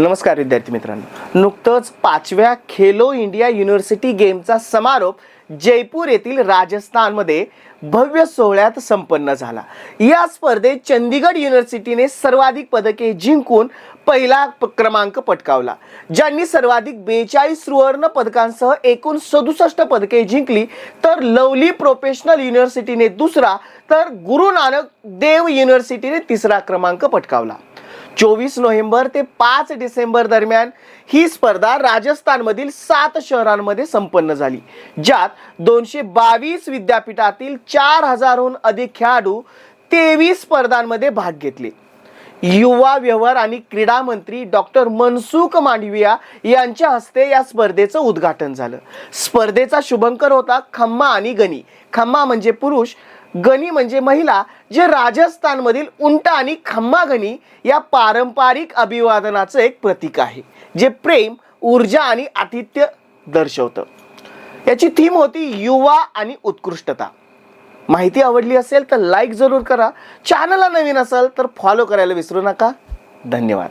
नमस्कार विद्यार्थी मित्रांनो. नुकतंच पाचव्या खेलो इंडिया युनिव्हर्सिटी गेमचा समारोप जयपूर येथील राजस्थानमध्ये भव्य सोहळ्यात संपन्न झाला. या स्पर्धेत चंदीगड युनिव्हर्सिटीने सर्वाधिक पदके जिंकून पहिला क्रमांक पटकावला. ज्यांनी सर्वाधिक बेचाळीस सुवर्ण पदकांसह एकूण सदुसष्ट पदके जिंकली तर लवली प्रोफेशनल युनिव्हर्सिटीने दुसरा तर गुरु नानक देव युनिव्हर्सिटीने तिसरा क्रमांक पटकावला. चोवीस नोव्हेंबर ते पाच डिसेंबर दरम्यान ही स्पर्धा राजस्थानमधील सात शहरांमध्ये संपन्न झाली ज्यात दोनशे बावीस विद्यापीठातील चार हजारहून अधिक खेळाडू तेवीस स्पर्धांमध्ये भाग घेतले. युवा व्यवहार आणि क्रीडा मंत्री डॉक्टर मनसुख मांडविया यांच्या हस्ते या स्पर्धेचं उद्घाटन झालं. स्पर्धेचा शुभंकर होता खम्मा आणि गणी खम्मा म्हणजे पुरुष गणी म्हणजे महिला जे राजस्थानमधील उंट आणि खम्मा गणी या पारंपरिक अभिवादनाचं एक प्रतीक आहे जे प्रेम ऊर्जा आणि आतिथ्य दर्शवतं. याची थीम होती युवा आणि उत्कृष्टता. माहिती आवडली असेल तर लाईक जरूर करा. चॅनलला नवीन असाल तर फॉलो करायला विसरू नका. धन्यवाद.